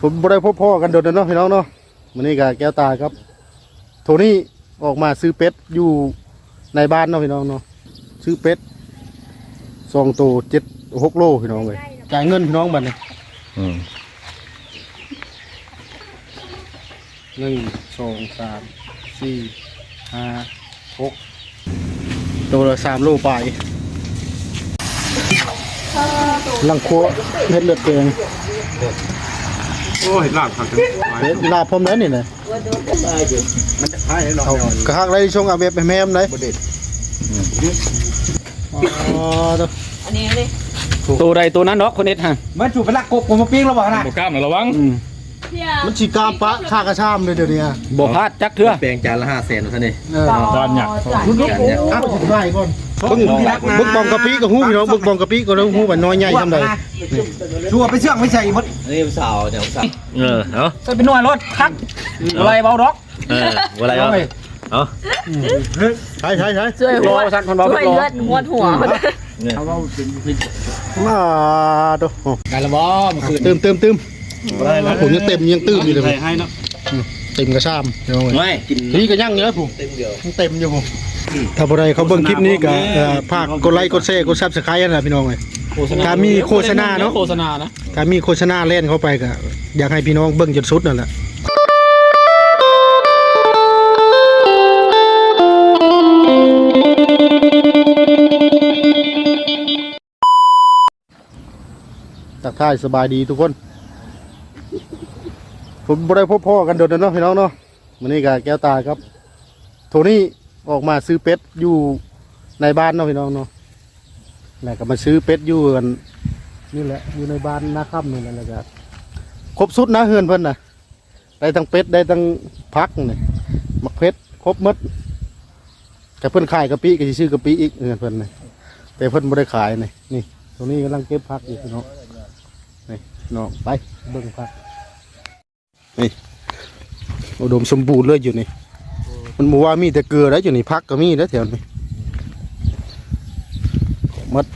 ผมบ่ได้พบพ่อกันโดดเนาะพี่น้องเนาะวันนี้กับแก้วตาครับ โทนี่ออกมาซื้อเป็ดอยู่ในบ้านเนาะพี่น้องเนาะซื้อเป็ดสองตัวเจ็ดหกโลพี่น้องเลยจ่ายเงินพี่น้องบัดนี้อืมหนึ่งสองสามสี่ห้าหกตัวละสามโลไปลังครัวเม็ดเลือดแดง โอ้เห็นลาบครับจังเฮ็ดลาบพร้อมแล้วนี่นะมันจะให้เราเอากระหักไรช่วงอาเบบไปแม่มไหนบ่เด็ดอ๋อตัวอันนี้เลยตัวใดตัวนั้นเนาะคนเอ็ดฮะมันจูบไปลักกบผมมาปิ้งแล้วบ่นะบ่กล้ามระวังอื มเที่ยมันฉีกามปะค่ากระชามเลยเดี๋ยวนี้อะบ่พลาดจักเทื่อแปลงจานละห้าแสนท่านนี่เออจานหยักบึกบึกอะสิบไร่ก่อนบึกบึกบองกะปิกับหูพี่น้องบึกบองกะปิก็แล้วหูมันน้อยใหญ่ทำไดชัวไปเชื่องไม่ใช่มดนี่สาวเดี๋ยวสาวเออเอาก็เป็นหน่วยรถคักอะไรเบาดอกเออว่าอะไรเอาเอาใช่ใช่ใช่ช่วยหัวสั่นคนเบาช่วยเลือดหัวหัวมาตัวการละบ่มันคือเติม เติมเติมผมยังเต็มยังตื้มอยู่เลยให้เนาะเต็มกระชามพี่น้องเอ้ยไม่กินนี่ก็ยังเนื้อผมเต็มเดียวเต็มอยู่ผมถ้าบ่ได้เขาเบิ่งคลิปนี้ก็เอ่อฝากกดไลค์กดแชร์กด Subscribe นั่นแหละพี่น้องเอ้ยถ้ามีโฆษณาเนาะโฆษณานะถ้ามีโฆษณาเล่นเข้าไปก็อยากให้พี่น้องเบิ่งจนสุดนั่นแหละตักทายสบายดีทุกคน ผมบ่ได้พบพ่อกันโดดเนาะพี่น้องเนาะวันนี้กับแก้วตาครับ โทนี่ออกมาซื้อเป็ดอยู่ในบ้านเนาะพี่น้องเนาะแล้วก็มาซื้อเป็ดอยู่กันนี่แหละอยู่ในบ้านนาค่ำนี่แหละแล้วก็ครบสุดนะเฮือนเพิ่นนะได้ทั้งเป็ดได้ทั้งพักนี่มักเพชรครบมดแต่เพิ่นขายกะปิก็สิซื้อกะปิอีกเฮือนเพิ่นนี่แต่เพิ่นบ่ได้ขายนี่นี่ตรงนี้กำลังเก็บพักอยู่พี่น้องนี่น้องไปเบิ่งพัก นี่อุดมสมบูรณ์เลยอยู่นี่ มันบ่ว่ามีแต่เกลือแล้วอยู่นี่พักก็มีแล้วแถวนี้หมด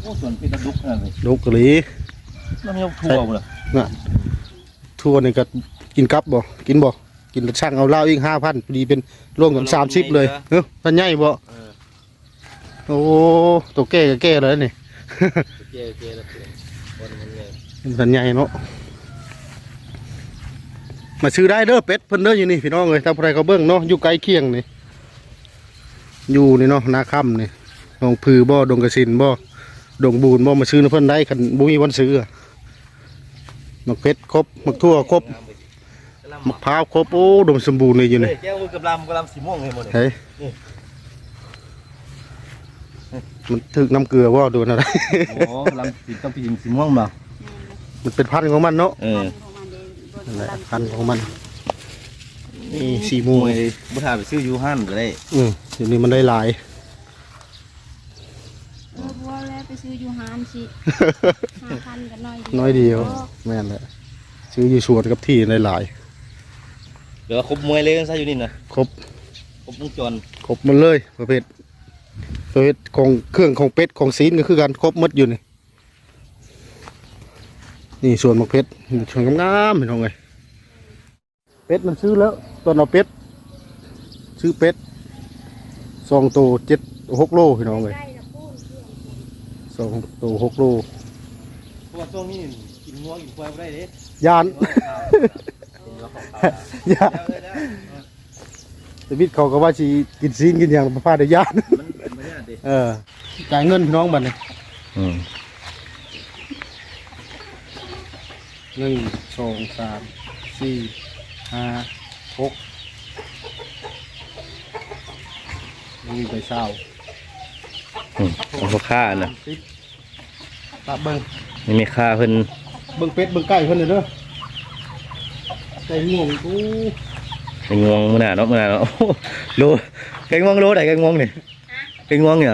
โอ้ส่วนพี่ตะดุกนั่นเลยนกกะหลีน้ำยกทั่วหมดเลยน่ะทั่วนี่ก็กินกับบ่กินบ่กินแล้วช่างเอาเหล้าอีกห้าพันพอดีเป็นร่วมกันสามสิบเลยเฮ้ยมันใหญ่บ่โอ้ตัวแก่ก็แก่เลยนี่เจ๊เจ๊แล้วคนมัน เลยมันใหญ่เนาะมาซื้อได้เด้อเป็ดเพิ่นเด้ออยู่นี่พี่น้องเอ้ยถ้าใครเขาเบิ่งเนาะอยู่ใกล้เคียงนี่อยู่นี่เนาะนาค่ำนี่หนองผือบ่ดงกระสินบ่ดงบูนบ่มาซื้อนะเพิ่นได้คันบ่มีวันซื้ออะมักเป็ดครบมักทั่วครบมะพร้าวครบโอ้ดมสมบูรณ์เลยอยู่นี่แก้วมือกับลำกับลำสีม่วงเลยหมดเลยเฮ้ยมันถึกน้ำเกลือว่าโดนอะไรโอ้ลำสีต้องปีนสีม่วงมา มันเป็นพันธุ์ของมันเนาะเออนั่นแหละพันธุ์ของมัน นี่สีมม่วงวยบุษาไปซื้อยูฮันก็ได้อืมทีนี้มันได้หลาย เออบัวแล้วไปซื้ออยู่ฮานสิห้าพันกันหน่อยน้อยเดียว แม่นแหละซื้ออยู่สวนกับที่ได้หลาย เดี๋ยวครบมวยเลยกันซะอยู่นี่นะครบ ครบวงจรครบหมันเลยประเภทประเภทของเครื่องของเป็ดของซีนก็คือกันครบหมดอยู่นี่ นี่ส่วนมะเพชรส่วนงามๆเห็นไหมเป็ดมันซื้อแล้วตอนเอาเป็ดซื้อเป็ดสองตัวเจ็ดหกโลพี่น้องเลยสองตัวหกโลเพราะว่าช่วงนี้กินงัวกินควายไม่ได้เด้ยานยานแต่วิทย์เขาก็ว่าชีกินซีนกินอย่างประพาสได้ยานมันเป็นไม่ได้เด้เออจ่ายเงินพี่น้องบัดนี้อืม หนึ่งสองสามสี่ห้าหกนี่ไปเศร้าอืมเอาพวกค่านะสิบตาเบิ้งนี่มีค่าเพิ่นเบิ้งเป็ดเบิ้งไก่เพิ่นเลยเด้อไก่งวงกูเป็นงวงมื้อหน้าเนาะมื้อหน้าเนาะโอ้โหโลไก่งวงโลได้ไก่งวงนี่ไก่งวงเนี่ย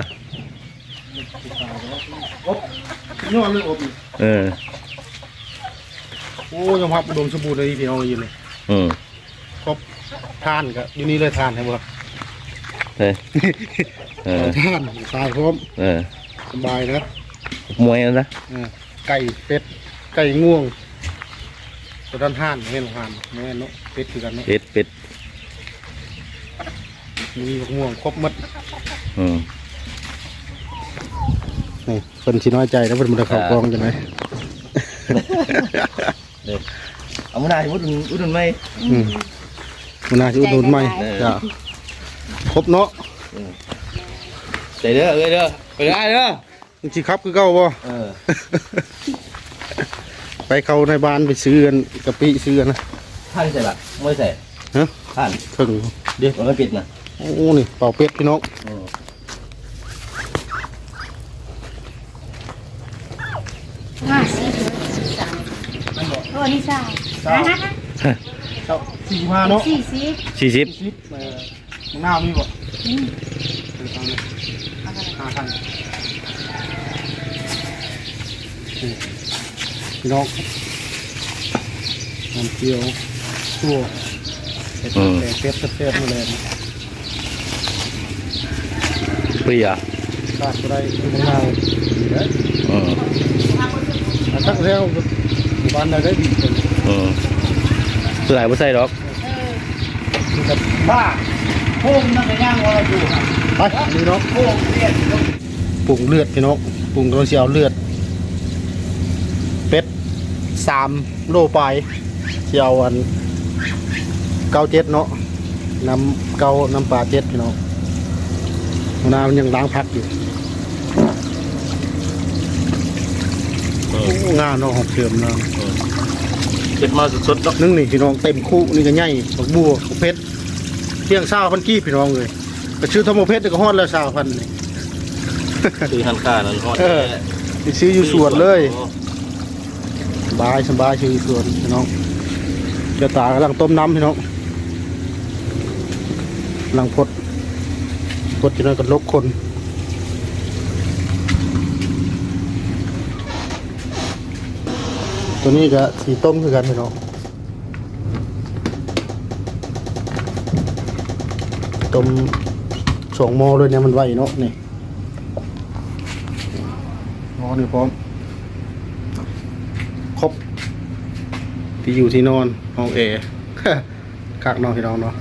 อบย้อนเลยอบอีกเออ โอ้ยอมรับอุดมสมบูรณ์เลยพี่น้องอยู่เลยอืมครบทานก็อยู่นี่เลยทานให้บ่เฮ้ยเออทานตายพร้อมเออสบายนะมวยนะเออไก่เป็ดไก่ง่วงตัวด้านห่านเห็นห่านแม่นเนาะเป็ดคือกันเนาะเป็ดเป็ดมีบักง่วงครบหมดอืมนี่เพิ่นสิน้อยใจแล้วเพิ่นบ่ได้เข้ากองจังได๋ เอามื้อหน้าสิอุดหนุนอุดหนุนไหมอืมมันน่าสิอุดหนุนใหม่เออจ้ะครบเนาะใจเด้อเอ้ยเด้อไปได้เด้อมึงสิครับคือเก่าบ่เออไปเข้าในบ้านไปซื้อกันกะปิซื้อกันนะท่านใส่ละไม่ใส่ฮะท่านถึงเดี๋ยวมันไม่ปิดนะโอ้นี่เป่าเป็ดพี่น้องอืม ห้าสิบสิบสามโอ้นี่สาวฮะเจ้าสี่มาเนาะสี่สิบสี่สิบสิบเอ่อหน้ามีบ่อืมเออเอาเลยห้าพันนี่พี่น้องน้ำเจียวตัวเป็ดแต่เป็ดเต็มๆมาเลยนะเปรี้ยขาดก็ได้คือมะนาวดีเลยอืมอะทักแล้วบ้านใดได้ดีเป็น อืมตัวไหนไม่ใส่ดอกคือแบบบ้าโค้งนั่งในย่างวอลอยู่ครับไปนี่เนาะโค้งเรียนปรุงเลือดพี่น้องปรุงตัวเสียวเลือด เป็ดสามโลไปเสียวอันเก้าเจ็ดเนาะน้ำเก้าน้ำปลาเจ็ดพี่น้องน้ำมันยังล้างพักอยู่โอ้งานเนาะหอมเชื่อมเนาะ เก็บมาสดๆดอกนึ่งนี่พี่น้องเต็มคู่นี่ก็ใหญ่บักบัวบักเพชรเที่ยงเช้าพันกี้พี่น้องเลยก็ชื่อทมเพชรนี่ก็ฮอดแล้วเช้าพันนี่คือหันค่านั่นฮอดเออไปซื้ออยู่สวนเลยสบายสบายซื้ออยู่สวนพี่น้องเจ้าตากำลังต้มน้ำพี่น้องกำลังพดพดจะน้อยกับลกคน ตัวนี้ก็สีต้มคือกันพี่น้องต้มสองหม้อเลยเนี่ยมันไหวเนาะนี่นอนอยู่พร้อมครบที่อยู่ที่นอนห้องเอคักนอนที่นอนเนาะ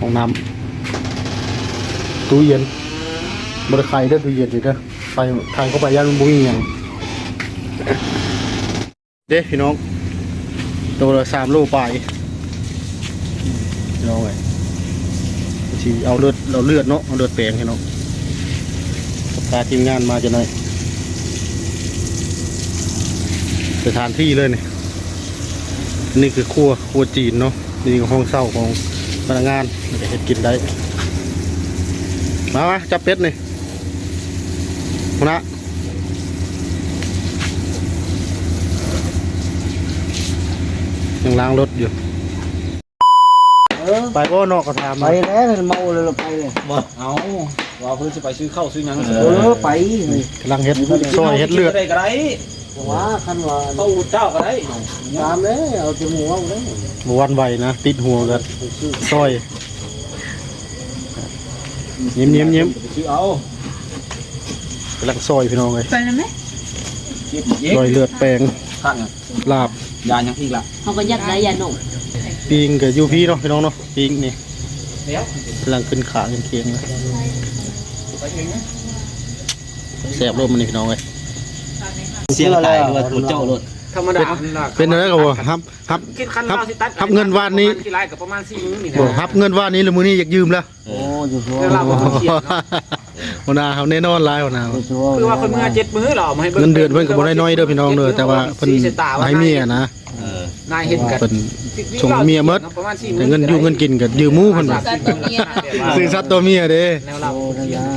ห้องน้ำตู้เย็นบริไครเด้อตู้เย็นนี่เด้อไปทางเข้าไปย่านมันบุ้งอย่าง เด้พี่น้องตัวละสามโลไปพี่น้องไงทีเอาเลือดเราเลือดเนาะเอาเลือดแปลงพี่น้องพาทีมงานมาจะหน่อยสถานที่เลยนี่นี่คือครัวครัวจีนเนาะนี่คือห้องเศร้าของพนักงานจะเห็ดกินได้มาจับเป็ดนี่คุณนะ ยังล้างรถอยู่ไปก็นอกกระทามไปแล้วเมาเลยเราไปเลยเอาว่าเพิ่นสิไปซื้อข้าวซื้อหยังเออไปกำลังเห็ดซอยเห็ดเลือดได้ก็ได้ว่าคันว่าเข้าเจ้าก็ได้ตามเลยเอาจมูกเอาเลยบวันไหวนะ ติดหัวกันซอยเยิ้มเยิ้มเยิ้มซื้อเอากำลังซอยพี่น้องเลยไปแล้วไหมเก็บเย็ซอยเลือดแปลง ข้างลาบยายังอีกล่ะเขาก็ยัดได้ยาหนุ่มปิงกับยูพีเนาะพี่น้องเนาะปิงนี่แล้วกำลังขึ้นขาขึ้นเคียงนะแสบรถมันนี่พี่น้องเลยเสียงตายด้วยตัวเจ้ารถธรรมดาเป็นอะไรกันวะครับครับกินคันครับเราสิตัดครับเงินวานนี้กี่ไรกับประมาณ4มื้อนี่บอกครับเงินว่านี้หรือมือนี้อยากยืมแล้วโอ้อยู่ชัวเวลาบ่เสียเนาะ หัวหน้าเขาแน่นอนหลายหัวหน้าอยู่ชัวคือว่าคนมื้อ7มื้อหรอมาให้เงินเดือนเพิ่นก็บ่ได้น้อยเด้อพี่น้องเด้อแต่ว่าเพิ่นให้เมียนะเออนายเห็นกันเพิ่นส่งเมียหมดประมาณ4แต่เงินอยู่เงินกินก็ยืมหมู่เพิ่นว่าสัตว์ตัวเมียซื้อสัตว์ตัวเมียเด้แนวเรา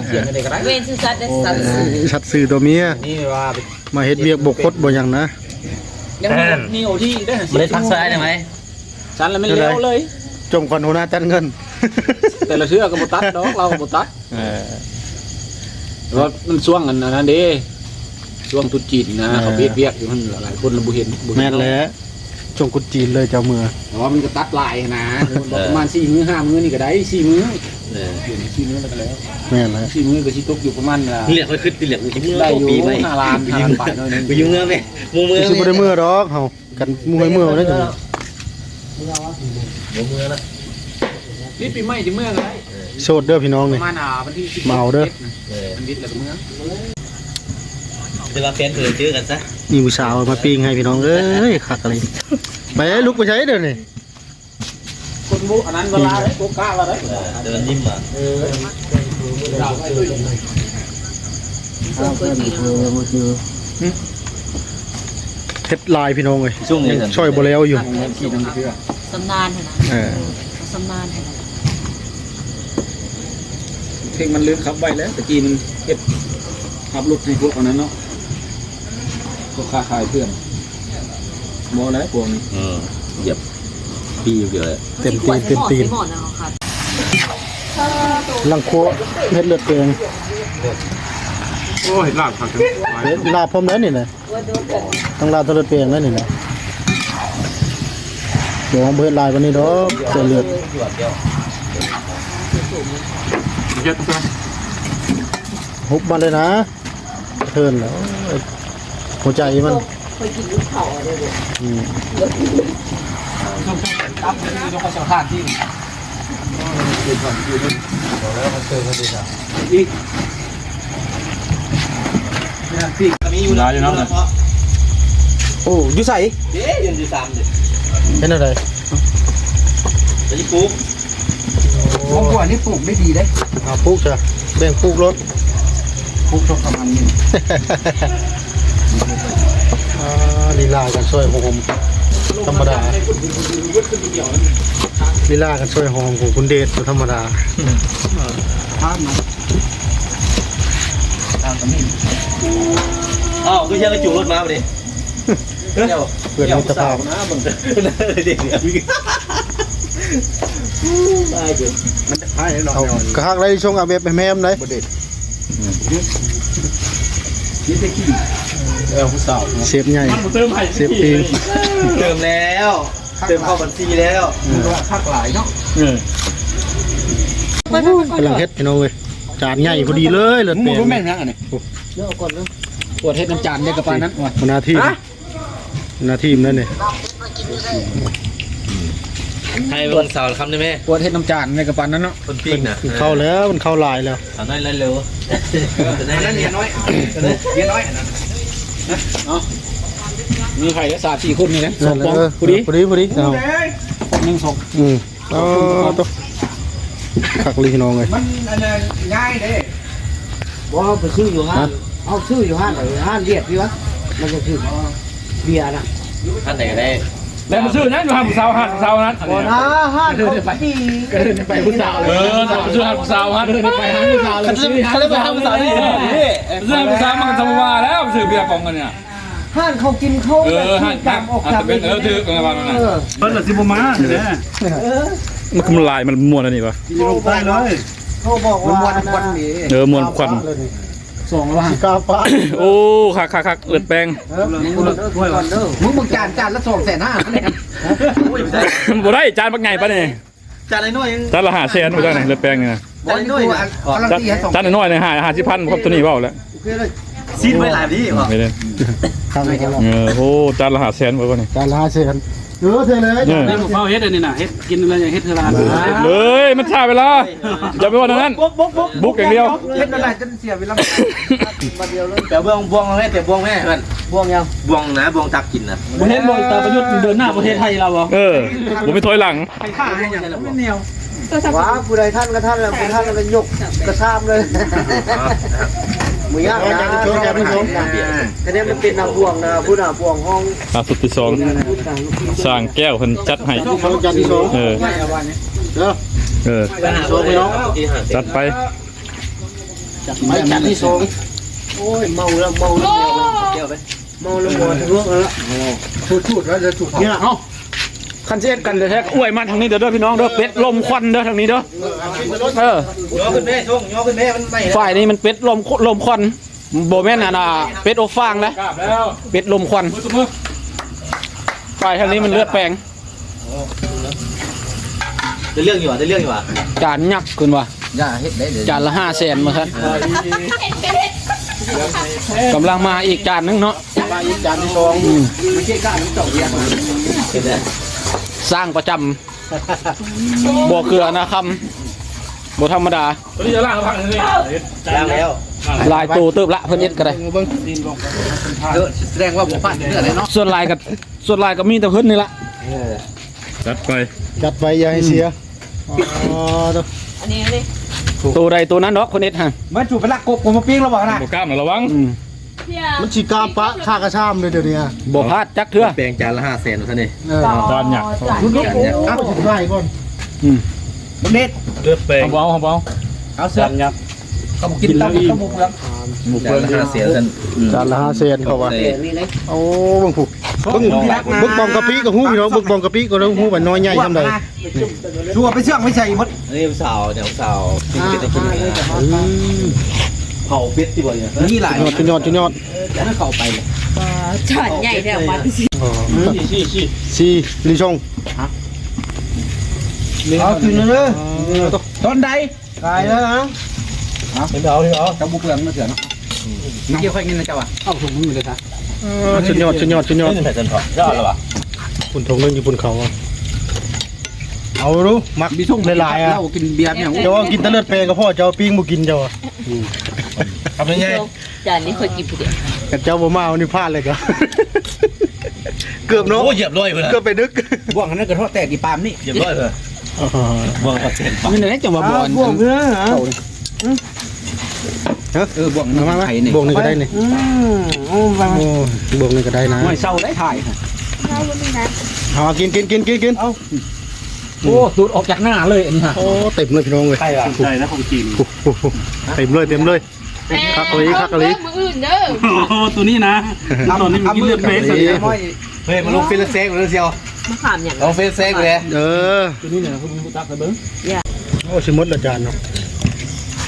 เขียนได้ก็ได้เวนซื้อสัตว์ได้สัตว์ซื้อสัตว์ซื้อตัวเมียนี่ว่ามาเฮ็ดเวียกบกพดบ่หยังนะยังมีโอที่ได้ไม่ได้ทักซ้ายได้ไหมฉันแล้วไม่เลี้ยวเลยจมควันหัวหน้าจัดเงิน แต่ละเชือกก็บ่ตัดดอกเราก็บ่ตัดเออ รถมันช่วงอันนั้นเด้ช่วงตุดจีนนะเออเขาเบียกเบียกอยู่มันหลายคนเราบ่เห็นบ่เห็นแม่นแล้วจงกุดจีนเลยเจ้าเมือแต่ว่ามันก็ตัดลายนะประมาณ4มื้อ5มื้อนี่ก็ได้4มื้อเออยู่ในที่นู้นแล้วก็แล้วแม่นเลยที่นู้นก็สิตกอยู่ประมาณน่ะเหลียกมันขึ้นเหลียกมันขึ้นได้อยู่ปีไปหน้าลานทางไปหน่อยนึงไปยุ่งเมื่อไหมมือมือสิบ่ได้เมื่อดอกเฮากันมวยเมื่อได้จังมือมือนะนี่ปีใหม่ที่เมื่อก็ได้ โสดเด้อพี่น้องปนี่ ระมาณอ่าวันที่10เมาเด้อวันนิดแล้วก็เมื่อจะมาแฟนเธอเจอกันซะมีผู้สาวมาปิ้งให้พี่น้องเอ้ยคักอะไรไปลุกไปใช้เด้อนี่คนบุอันนั้นเวลาได้โกกะว่าได้เดินยิ้มมาเราไอ้ตุ้ยเอาเพิ่นเออบ่เจอเฮ็ดลายพี่น้องเอ้ยช่วงนี้ยังช่อยบ่แล้วอยู่เงินที่น้ำเชื่อสำนานขนาดเออ สำนานขนาด เพลงมันลืมครับไว้แล้วตะกี้มันเฮ็ดขับรถให้พวกอันนั้นเนาะพวกค้าขายเพื่อนบ่แล้วพวกนี้อืมเหยียบปีอยู่เดียวเลยเต็มตีนเต็มตีนหมดนะค่ะลังโคเฮ็ดเลือดแกงโอ้เห็นลาบผักเฮ็ดลาบพร้อมแล้วนี่นะต้องลาบตัวเลือดแกงแล้วนี่นะเดี๋ยวเอาเบิดลายวันนี้ดอกเสียเลือด เยอะตัวฮุบมันเลยนะเทิร์นแล้วหัวใจมันเคยกินลูกเขาอะไรเลยอืมตับมันจะต้องสถานที่อีกพี่มีอยู่นะอยู่นะโอ้อยู่ไสเอ๊ะยืนอยู่สามเด็ดเป็นอะไรจะยิ่งปุ๊บ ผมว่านี่ปลูกได้ดีเด้เอาปลูกจ้ะแบ่งปลูกรถปลูกต้องประมาณนี้อ่าลีลากันช่วยหอมธรรมดาลีลากันช่วยหอมของคุณเดชธรรมดาภาพมันตามกันนี่อ้าวก็ยังกระจุกรถมาไปดิเดี๋ยวเพื่อนมิตรภาพนะมึงเด็ก ได้เดี๋ยวมันจะพายให้เราเอากระหักไรช่วงอาเบบแม่มเลยบ่เด็ดนี่ตะกี้เออผู้สาวเสียบใหญ่มันเติมให้เสียบเองเติมแล้ว เติมเข้าบัญชีแล้วมันก็คักหลายเนาะกำลังเฮ็ดพี่น้องเว้ยจานใหญ่พอดีเลยเลือดมึเปงลี่ยรู้แม่นนยังอันนี้เลือกก่อนเลยปวดเฮ็ดน้ำจานได้กับปานนั้นว่ะหน้าที่หน้าที่มันนั่น นี่ให้เบิ่งสาวคำได้ไหมปวดเฮ็ดน้ำจานได้กับปานนั้นเนาะคนปิ้งนะมันเข้าแล้วมันเข้าลายแล้วสาวน้อยเร็วนั่นเนี่ยน้อยเยอะน้อยอันนั้นมีใครได้สามสี่คนนี่นะสองปองเออพอดีพอดีพอดีเอาปองหนึ่งสองอืมเอาตัวคักเลยพี่น้องเลยมันอันนั้นง่ายเด้บ่เอาไปซื้ออยู่ห้านเอาซื้ออยู่ห้านเออห้านเรียดพี่วะมันจะซื้อเบียร์น่ะท่านไหนก็ได้ แล้วมันซื้อนั้นอยู่ห้างผู้สาวห้างผู้สาวนั้นบ่นะห้านเขาดีก็เดินไปผู้สาวเออซื้อห้างผู้สาวฮะเดินไปหาผู้สาวเลยซื้อเขาได้ไปห้างภาษาที่นี่ซื้อห้างผู้สาวมันสมว่าแล้วซื้อเบียร์ปองกันเนี่ยห้านเขากินเขาเอแบบอห้างจำออกห้างจำจะเป็นเออถือกันวันนั้นเออเพิ่นละสิบมาเนี่ยมันคือลายมันมวนอันนี้ปะกินลงใต้เลยเขาบอกว่าวันวันนี้เออมวนควัน สองละกาฟ้าโอ้คักคักคักเลือดแป้งเออมึงเลิกก่อนเด้อมึงมึงจานจานละสองแสนห้าเนี่ยบ่ได้จานบักไงปะเนี่ยจานน้อยยังจานละห้าแสนบ่ได้เลือดแป้งนี่นะบอลนี่กูการันจานตีให้สองจานน้อยเนี่ยห้าห้าสิบพันครับตัวนี้เปล่าแล้วโอเคเลยซีดไว้หลายที่เหรอไม่ได้ข้างไหนกันล่ะเออโอ้จานละห้าแสนไว้ปะเนี่ยจานละห้าเซน เออเทเลยเนี่ยนี่ผมเอาเฮ็ดอันนี้น่ะเฮ็ดกินอะไรอย่างเฮ็ดเทลานเลยมันช้าเวลาอย่าไปว่านั้นบุ๊กบุ๊กบุ๊กบุกอย่างเดียวเล่นอะไรจนเสียเวลามาเดียวเลยแต่บวงบวงแม่แต่บวงแม่เพื่อนบ่วงยังบวงนะบวงตักกินนะประเทศบอยตาประยุทธ์เดินหน้าประเทศไทยเราเหรอเออผมไม่ถอยหลังใครฆ่าให้อย่างไม่แนวว้าผู้ใดท่านก็ท่านแล้วผู้ท่านก็ยกกระซามเลย มือยากนะแต่เนี่ยมันเป็นนาบวงนะผู้นาบวงห้องอะสุดที่สองสร้างแก้วเพิ่นจัดให้สองจานที่สองเออเด้อเออสองไปน้องจัดไปไม่จานที่สองโอ้ยเมาแล้วเมาแล้วเมาแล้วหมดทั้งโลกแล้วพูดพูดแล้วจะถูกเนี่ยเอ้า คันเซ็ตกันเด้อแท้อวยมาทางนี้เด้อเด้อพี่น้องเด้อเป็ดลมควันเด้อทางนี้เด้อเออย่อขึ้นแม่ช่วงย่อขึ้นแม่มันไม่ฝ่ายนี้มันเป็ดลมลมควันบ่แม่นอะนะเป็ดอบฟางนะกราบแล้วเป็ดลมควันมือตุ้มือฝ่ายทางนี้มันเลือดแปลงได้เรื่องอยู่อะได้เรื่องอยู่อะจานยักษ์ขึ้นว่ะออย่าเฮ็ดได้เดี๋ยวจานละห้าแสนมาครับกำลังมาอีกจานหนึงเนาะมาอีกจานที่สองไม่ใช่ก้าน้ำเจ้าเรียกเฮ็ดได้ สร้างประจำบ่อเกลือนะคำบ่ธรรมดาตัวนี้จะล่างพังนี่ย่างแล้วลายโตเติบละเพิ่นเอ็ดก็ได้เบิ่งเออแสดงว่าบ่พลาดเรื่องอะไรเนาะส่วนลายกับส่วนลายก็มีแต่เพิ่นนี่ละจัดไปจัดไปอย่าให้เสียอ๋อเด้ออันนี้เลยตัวใดตัวนั้นดอกเพิ่นเอ็ดฮะมันจูบไปลักกบผมมาปิ้งแล้วบอกนะบ่กล้ามนะระวังอื มมันสิกล้ามปะค่ากระชามเลยเดี๋ยวนี้อะบ่พลาดจักเทื่อแปลงจานละห้าแสนเท่านี้เออจานหยักลุกลุกเอ้าสิไล่ก่อนมันเด็ดเลือกแปลงเอาเบาเอาเบาเอาเสื้อก็บ่กินตั้งก็บ่เปลืองจานละห้าแสนท่านจานละ5เซนเขาว่าเดี๋ยวนี้เลยโอ้เบิ่งผูกเบิ่งเบิ่งบองกะปิกับฮู้พี่น้องเบิ่งบองกะปิก็แล้วฮู้ว่าน้อยใหญ่ซำใดชัวไปเชื่องไม่ใช่หมดนี่สาวเดี๋ยวสาวกินเป็ดได้กิน เผาเป็ดที่บ่เนี่ยนี่หลายยอดจุยอดจุยอดไม่เข้าไปเลยจานใหญ่แถวมาที่สิอ๋อชี้ชี้ซีลิชงเอาคืนเลยอ๋อต้นใดกายแล้วนะเอาเดี๋ยวเดี๋ยวจะบุกเปลืองมาเถื่อนเนาะนี่เกี่ยวกับเงินนะเจ้าอะเอาถุงมือเลยครับอ๋อจุยอดจุยอดจุยอดนี่ใส่จานทอดยอดแล้ววะคุณทงเรื่องญี่ปุ่นเขาอะเอาดูมักมีช่งหลายๆอะเรากินเบียร์เนี่ยเจ้าว่ากินแตะเลือดแปลงกับพ่อเจ้าปิ้งบ่กินเจ้าอะ ทำยังไงจานนี้เคยกินผู้เดียวกับเจ้าบ่มาเอานี่พลาดเลยก็เกือบเนาะโอ้เหยียบร้อยเลยเกือบไปนึกบ่วงอันนั้นกระทอดแตกกี่ปามนี่เหยียบร้อยเลยบ่เปอร์เซ็นต์นี่ไหนจังว่าบ่อนบ่วงเนื้อฮะฮะเออบ่วงมามามาไข่นี่บวกนี่ก็ได้นี่อืมโอ้มาโอ้บวกนี่ก็ได้นะไม่เศร้าได้ถ่ายค่ะเราบ่มีนะเอากินกินกินกินกินโอ้ดูดออกจากหน้าเลยอันนี้ฮะโอ้เต็มเลยพี่น้องเลยใช่ป่ะใช่นะของจีนโอ้โหเต็มเลยเต็มเลย คักกะลีคักกะลีมืออื่นเด้อโอ้ตัวนี้นะตอนนี้มันกินเลือดเมสคักกะลีเฮ้ยมาลงฟิลเซ็กเลยเชียวมะขามอย่างลงฟิลเซ็กเลยเออตัวนี้เนี่ยคุณผู้ตักเบิ้งโอ้ชิมดละจานเนาะ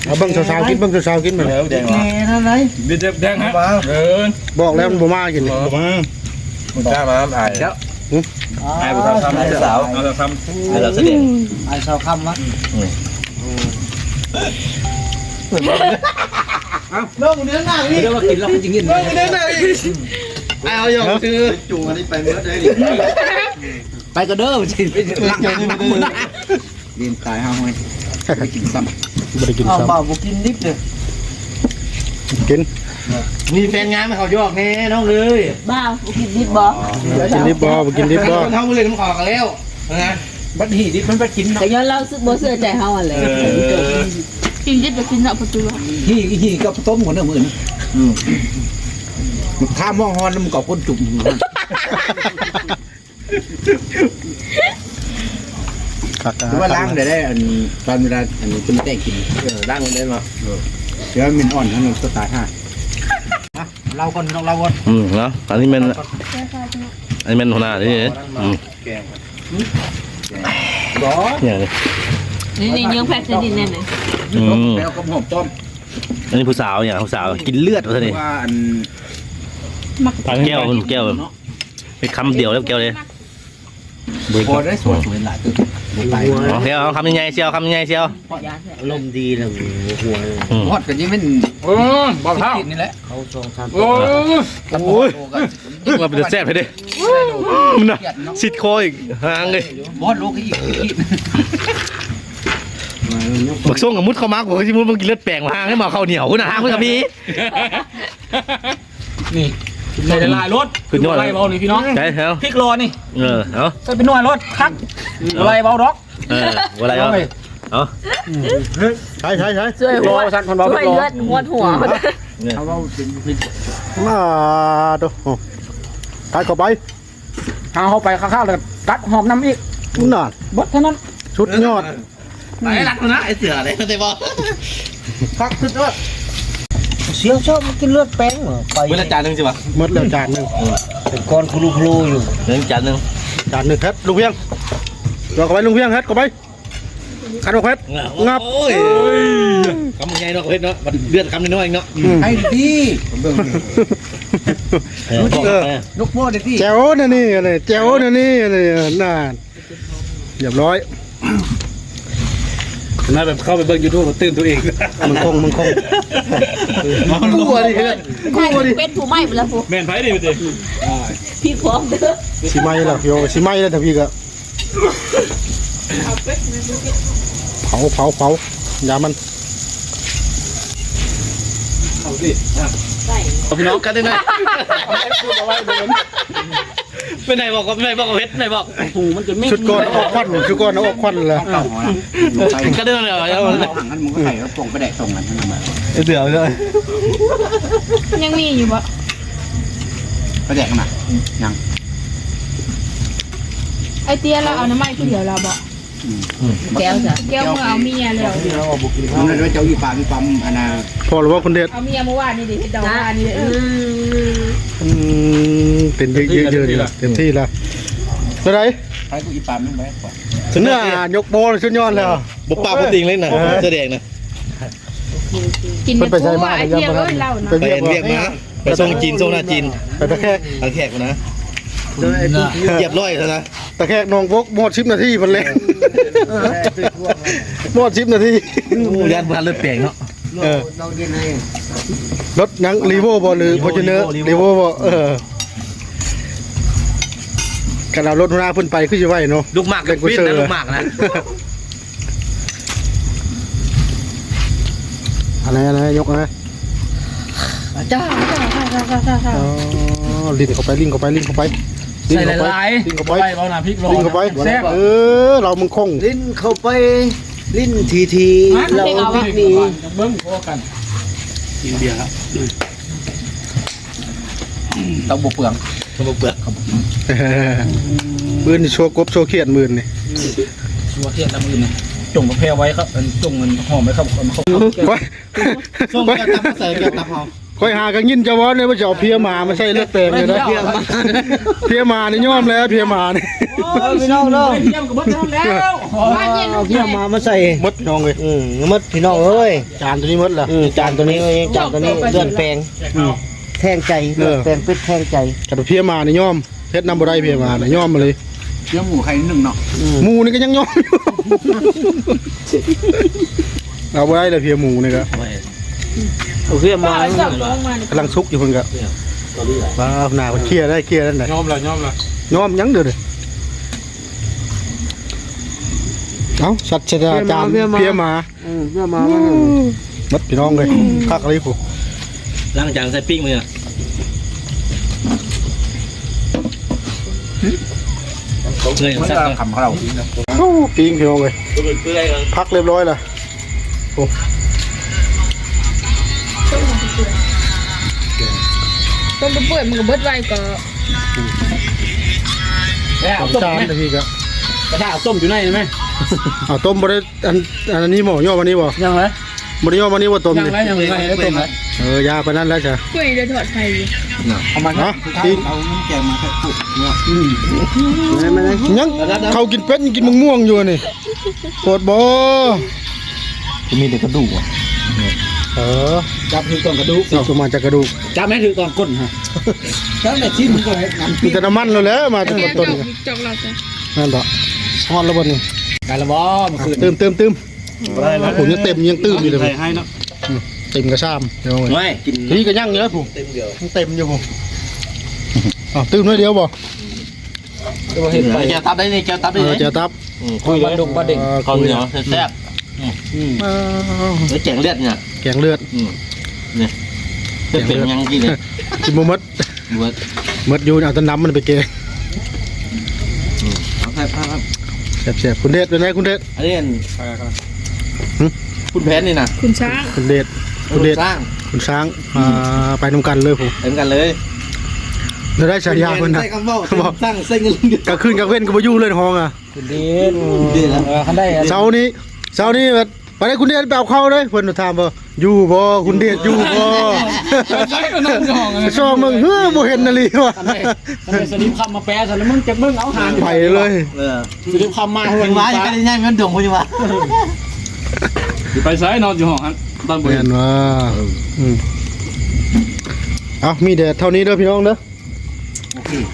เอาเบิ่งสาวๆกินเบิ่งสาวๆกินมาแล้วแดงวะนั่นไรเด็ดแดงฮะเออบอกแล้วมันบ่มากินนี่มาคุณกล้ามาถ่ายไอ้บุตรทำให้สาวเอาทำให้เราแสดงไอ้ชาวคำวะ เริ่มเนื้อหน้านี่เรียกว่ากินแล้วมันจริงๆเริ่มเนื้อหน้านี่เอาอย่างคือจูงอันนี้ไปเมื่อใดไปก็เด้อจริงไปหลังนี่มันเรียนตายห้าห้อยไปกินซ้ำบ่ได้กินเอาซ้เปล่าบุกินดิบเลยำกินมีแฟนงานมาเขายอกแน่น้องเลยบ้าบ่กินดิบบ่กินดิบบ่บ่กินดิบบ่เท่าเลยน้ำขอกันแล้วนะบัดหีดิบมันไปกินแต่ย้อนเราซึกบ่เสื้อใจเฮาอะเลย กินดิบไปกินเนาะประตูหีหีกับต้มหัวเนื้อมือนะข้ามมองฮอนมันกับคนจุ่มคักหรือว่าล้างได้ได้อันตอนเวลาอันนี้คุณแต่งกินร่างได้มาเดี๋ยวมันอ่อนทั้งนั้นก็ตายห่าเราคนเราเราคนอืมเนาะอันนี้มันอันนี้มันหัวหน้าที่นี่อืมร้ออย่างนี้นี่นี่ยังแพ็คจะดินแน่ไหน อืม แล้วก็หอมต้มอันนี้ผู้สาวอย่างผู้สาวกินเลือดวะท่านี่ว่าอันแก้วมันแก้วไปคำเดียวแล้วแก้วเลยพอได้สวยสวยหลายตึกไปเอาเชียวเอาคำยังไงเชียวคำยังไงเชียวลมดีเลยหัวอืม ฮอดกันยังเป็นเออบ่เท่านี่แหละเขาทรงทำโอ้ยโอ้ยมาเป็นแซ่บไปดิมันน่ะสิทธิ์คออีกห่างเลยบอสโลกอีก บักส่งกับมุดเข้ามาบอกที่มุดมันกินเลือดแปลงมาห่างให้มาเข้าเหนียวคุณนะห่างคุณกับพี่นี่ใส่ละลายรถขึ้นยอดอะไรเบานี่พี่น้องใช่แล้วพริกโลนี่เออเอาใส่เป็นหน่วยรถคักอะไรเบาดอกเอออะไรเอาเอาใช่ใช่ใช่ช่วยหัวช่วยเลือดหัวหัวเขาว่าเป็นพิษมาดูตัดเข้าไปเอาเข้าไปข้าวๆแล้วตัดหอมน้ำอีกนั่นบดเท่านั้นชุดยอด ไอ้รักนะไอ้เสืออะไรแต่บอกพักขึ้นว่าเสียวชอบกินเลือดแป้งเหรอไปเวลาจานหนึ่งใช่ปะหมดแล้วจานหนึงเป็นก้อนคลูคลูอยู่หนึ่งจานหนึ่งจานหนึงเฮ็ดลุงเพียงเราเข้าไปลุงเพียงเฮ็ดเข้าไปขันออกเฮ็ดงับโอ้ยคำยังไงเนาะเฮ็ดเนาะเลือดคำน้อยๆเนาะให้ดีเบิ่งเออบอกไปนกโม่ได้ที่แจ๋วนะนี่อะไรแจ๋วนะนี่อะไรน่นเรียบร้อย น่าแบบเข้าไปเบิ่ง YouTube แล้วตื่นตัวเองมึงคงมึงคงกูอะดิใครเป็นผู้ใหม่ไปแล้วผู้แม่นไผดิพี่ติพี่พร้อมเด้อสิไหมล่ะพี่โอสิไหมแล้วแต่พี่ก็เผาเผาเผาอย่ามันพี่น้องกันได้ไหม เป็นไหนบอกว่าเป็นไหนบอกว่าเพชรไหนบอกหูมันจะไม่ชุดก่อนเอาออกควันชุดก่อนเอาออกควันเลยกันได้ไหมเอาถังนั้นมึงก็ใส่แล้วปงไปแดกส่งกันทั้งนั้นมาเดี๋ยวเลยยังมีอยู่บ่ไปแดกกันมายังไอเตี้ยเราเอาน้ำมันผู้เดียวเราบ่ แก้วจ้ะเกี่ยวมือเอาเมียแล้วมันเลยว่าเจ้าอีปามอีปามอันน่ะพอหรือว่าคนเด็ดเอาเมียเมื่อวานนี่ดิเฮ็ดดอกจ้ะวานนี่เด้อือมอืมเต็มเยอะเยอะเยอะดีละเต็มที่ละเท่าไหรใครกูอีปามไม่ไหวกว่าเนื้อยกโบเลยชุดยอดแล้วบุปผาพุติงเลยนะแสดงนะกินเพิ่นไปใช้มาไอแล้วเตี้ยยังบ่เอ้ยทันเล่าเนาะไปไปเรียกเรียกมาไปส่งจีนส่งหน้าจีนไปตะแคกเอาแขกนะเหยียบร้อยแล้วนะ ตะแคกนองบกหมดชิปนาทีมันเลยหมดชิปนาทียันพันเลือดเปลี่ยนเนาะเออรถยังรีโวบอหรือโพจูเนอร์รีโวบอเออกันเรารถหน้าเพิ่นไปขึ้นจะไหวเนาะลูกหมากกับปิ้นนะลูกหมากนะอะไรอะไรยกอะไรจ้าจ้าจ้าจ้าจ้าจ้าอ๋อลิ้นเข้าไปลิ้นเข้าไปลิ้นเข้าไปลิ้น ใส่เข้าไปหลายลิ้นเข้าๆไปไปเอาน้ำพริกรอลิ้นเข้าไปแซ่บเออเรามึงคงลิ้นเข้าไป ลิ้นทีทีเราพริกดีเบิ่งพอกันกินเบียร์ครับต้องบุกเปลืองตัวเปลือกมือนี่โชว์กบโชว์เขียนมือนี่ชัวเทียนตะมือนี่จงกระเพาไว้ครับอันจงเงินหอมไว้ครับเอามาเข้าค่อยส่งค่อยแก้วตับมาใส่แก้วตับเฮา ค่อยหากันยินจะวอนเลยว่าจะเอาเพียมาไม่ใช่เลือดแปลงเลยนะเพียมาเพียมานี่ย่อมแล้วเพียมานี่พี่น้องเนาะเยี่ยมกับเบิ่งแล้วบ้านเย็นเอาเที่ยวมามาใส่มดน้องเลยอืมมดพี่น้องเอ้ยจานตัวนี้มดล่ะอืมจานตัวนี้จานตัวนี้เลือดแปลงแทงใจเลือดแปลงเป็ดแทงใจกับเพียมานี่ย่อมเพชรนำบ่ได้เพียมานี่ย่อมมาเลยเยี่ยมหมูไข่หนึ่งเนาะหมูนี่ก็ยังย่อมอยู่เอาบ่ได้เลยเพียหมูนี่ก็ เอาเที่ยวมาเอาจับลงมานี่กำลังซุกอยู่เพิ่นก็ว้าวหน้ามันเคลียร์ได้เคลียร์ได้ไหนยอมละยอมละย่อมยังเด้อเด้อเอ้าสัตว์ชะดาจานเพียมาอืมเที่ยวมามัดพี่น้องเลยคักอะไรผู้ล้างจานใส่ปิ้งมือเงยมันสั่จะงขำเขาเราเข้าปิ้งพี่น้องเลยเปื่อยกันพักเรียบร้อยและ ต้นเปื่อยมันก็เบิดไว้ก็แล้วสามต้มจานไหมนะพี่ก็กระทะต้มอยู่ในไหมเอาต้มบ่ได้อันอันนี้หม้อย่อวันนี้บ่ยังไงบ่ได้ย่อวันนี้ว่าต้มยังนี่ไงยังไงได้ต้มไหมเออยาไปนั่นแล้วจ้ะเปื่อยจะถอดไข่อยู่เอามาฮะปิ้งเอาน้ำแกงมาแค่ปุ๊บเนาะยังเขากินเป็ดยังกินมะม่วงอยู่นี่ปวดบ่มีแต่กระดูกอะ เออจับถือก่อนกระดูกเอาตัวมาจากกระดูกจับแม่ถือก่อนก้นฮะแล้วแต่ชิ้นมันก็ให้น้ำมีแต่น้ำมันแล้วแหละมาจากแกงต้นจอกนี่จอกเราจ้ะนั่นบ่ฮอดแล้วบ่นี่การละบ่เมื่อคืนเติมเติมเติมผมยังเต็มยังตื้มอยู่เลยใส่ให้เนาะเต็มกระซ้ำเดี๋ยวเลยไม่กินนี่ก็ยังอยู่แล้วผมเต็มเดียวยังเต็มอยู่ผมอ้าวตื้มน้อยเดียวบ่ตัวเห็นไปแกตับได้นี่แกตับเอได้อนี่เจ้าตับคุยบ้านดงบ้านเด็กออข้าวเหนียวแซ่บอ้าวๆแล้วแกงเลือดเนี่ย แกงเลือดอืมเนี่ยเป็นเป็นยังกินเนี่ยกินบ่หมดบวชหมดอยู่เอาแต่น้ำมันไปแกงเอาแซ่บครับแซ่บๆคุณเดชเป็นไงคุณเดชอันนี้หึคุณแพนนี่นะคุณช้างคุณเดชคุณเดชสร้างคุณช้างอ่าไปนำกันเลยผมเต็มกันเลยเราได้ฉายาเพิ่นน่ะใส่คำว่าตั้งเส้นเงินกลางคืนกลางเว้นก็บ่อยู่เลยในห้องอะคุณดีดีแล้วคันได้เช้านี้เช้านี้แบบ ไปได้คุณเดชไปเอาเข้าเลยเพิ่นถามว่าอยู่บ่คุณเดชอยู่บ่ใช่ก็นอนห้องไปช่องมึงเฮ้อบ่เห็นนาลีว่ะคันได้คันได้สลิปคำมาแปลซะแล้วมึงจะมึงเอาหางไปเลยเออสลิปคำมาถึงว่าจะได้ง่ายเงินดงคุณว่าไปซ้ายนอนอยู่ห้องฮันตอนบ่แม่นว่าอืมเอามีแดดเท่านี้เด้อพี่น้องเด้อ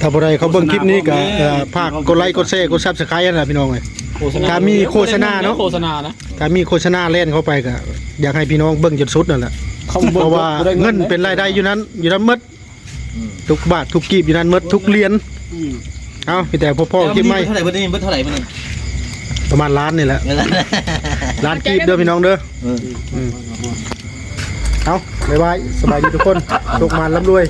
ถ้าบ่ได้เขาเบิ่งคลิปนี้ก็เอ่อฝากกดไลค์กดแชร์กด Subscribe นั่นแหละพี่น้องเอ้ยโฆษณาถ้ามีโฆษณาเนอะ โฆษณานะถ้ามีโฆษณาเล่นเข้าไปก็อยากให้พี่น้องเบิ่งจนสุดนั่นแหละ เขาเพราะว่าเงินเป็นรายได้อยู่นั้น อยู่นั้นหมดทุกบาททุกกีบอยู่นั้นหมดทุกเหรียญเอาพี่แต่พ่อพ่อคลิปไม่เท่าไหร่เบิดนี่เบิดเท่าไหร่มันนี่ประมาณล้านนี่แหละล้านกีบเด้อพี่น้องเด้อมเอาบ๊ายบายสบายดีทุกคนโชคมานร่ำรวย